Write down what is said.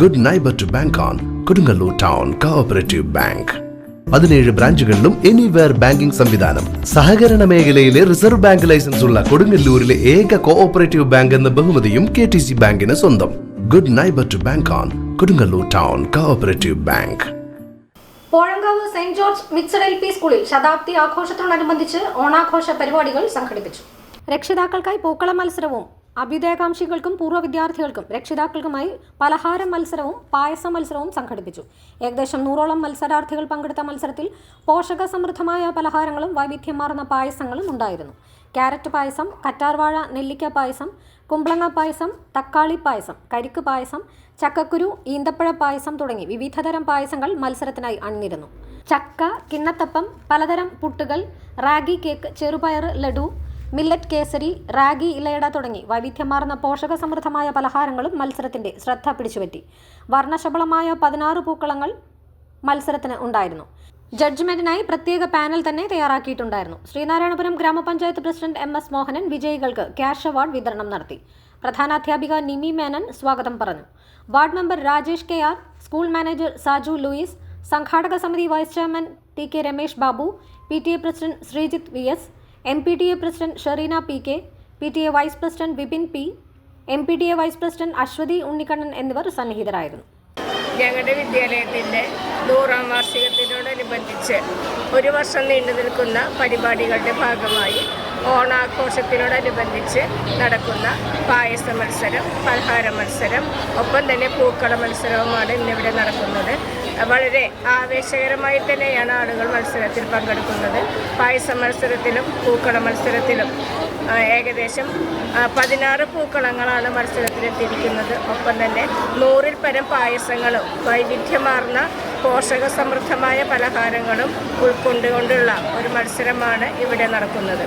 Good neighbour to bank on Kodungallur town cooperative bank പതിനേഴ് ബ്രാഞ്ചുകളിലും anywhere banking സംവിധാനം. സഹകരണ മേഖലയിലെ റിസർവ് ബാങ്ക് ലൈസൻസ് ഉള്ള കൊടുങ്ങല്ലൂരിലെ ഏക കോഓപ്പറേറ്റീവ് ബാങ്ക് എന്ന ബഹുമതിയും കെ ടി സി ബാങ്കിന് സ്വന്തം. Good neighbour to bank on Kodungallur town cooperative bank Pozhankavu saint George mixed L P സ്കൂളിൽ ശതാബ്ദി ആഘോഷത്തോടനുബന്ധിച്ച് ഓണാഘോഷ പരിപാടികൾ സംഘടിപ്പിച്ചു. രക്ഷിതാക്കൾക്കായി പൂക്കള മത്സരവും അഭ്യുദയകാംക്ഷികൾക്കും പൂർവ വിദ്യാർത്ഥികൾക്കും രക്ഷിതാക്കൾക്കുമായി പലഹാര മത്സരവും പായസ മത്സരവും സംഘടിപ്പിച്ചു. ഏകദേശം നൂറോളം മത്സരാർത്ഥികൾ പങ്കെടുത്ത മത്സരത്തിൽ പോഷക സമൃദ്ധമായ പലഹാരങ്ങളും വൈവിധ്യമാർന്ന പായസങ്ങളും ഉണ്ടായിരുന്നു. ക്യാരറ്റ് പായസം കറ്റാർവാഴ നെല്ലിക്ക പായസം കുമ്പളങ്ങ പായസം തക്കാളി പായസം കരിക്ക് പായസം ചക്കക്കുരു ഈന്തപ്പഴ പായസം തുടങ്ങി വിവിധതരം പായസങ്ങൾ മത്സരത്തിനായി അണിഞ്ഞിരുന്നു ചക്ക കിണ്ണത്തപ്പം പലതരം പുട്ടുകൾ റാഗി കേക്ക് ചെറുപയർ ലഡു മില്ലറ്റ് കേസരി റാഗി ഇലയട തുടങ്ങി വൈവിധ്യമാർന്ന പോഷക സമൃദ്ധമായ പലഹാരങ്ങളും മത്സരത്തിന്റെ ശ്രദ്ധ പിടിച്ചുപറ്റി. വർണശബളമായ പതിനാറ് പൂക്കളങ്ങൾ മത്സരത്തിന് ഉണ്ടായിരുന്നു. ജഡ്ജ്മെന്റിനായി പ്രത്യേക പാനൽ തന്നെ തയ്യാറാക്കിയിട്ടുണ്ടായിരുന്നു. ശ്രീനാരായണപുരം ഗ്രാമപഞ്ചായത്ത് പ്രസിഡന്റ് എം എസ് മോഹനൻ വിജയികൾക്ക് ക്യാഷ് അവാർഡ് വിതരണം നടത്തി. പ്രധാനാധ്യാപിക നിമി മേനൻ സ്വാഗതം പറഞ്ഞു. Ward member Rajesh K R school manager Saju Louis സംഘാടക സമിതി vice chairman T K Ramesh Babu P T A president Sreejith V S M P T A president Shereena P K P T A vice president Vipin P M P T A vice president Aswathy Unnikannan എന്നിവർ സന്നിഹിതരായിരുന്നു. ഞങ്ങളുടെ വിദ്യാലയത്തിന്റെ നൂറാം വാർഷികത്തിനോടനുബന്ധിച്ച് ഒരു വർഷം നീണ്ടു നിൽക്കുന്ന പരിപാടികളുടെ ഭാഗമായി ഓണാഘോഷത്തിനോടനുബന്ധിച്ച് നടക്കുന്ന പായസ മത്സരം പലഹാര മത്സരം ഒപ്പം തന്നെ പൂക്കള മത്സരവുമാണ് ഇന്നിവിടെ നടക്കുന്നത്. വളരെ ആവേശകരമായി തന്നെയാണ് ആളുകൾ മത്സരത്തിൽ പങ്കെടുക്കുന്നത്. പായസ മത്സരത്തിലും പൂക്കള മത്സരത്തിലും ഏകദേശം പതിനാറ് പൂക്കളങ്ങളാണ് മത്സരത്തിലെത്തിയിരിക്കുന്നത്. ഒപ്പം തന്നെ നൂറിൽ പരം പായസങ്ങളും വൈവിധ്യമാർന്ന പോഷക സമൃദ്ധമായ പലഹാരങ്ങളും ഉൾക്കൊണ്ടുകൊണ്ടുള്ള ഒരു മത്സരമാണ് ഇവിടെ നടക്കുന്നത്.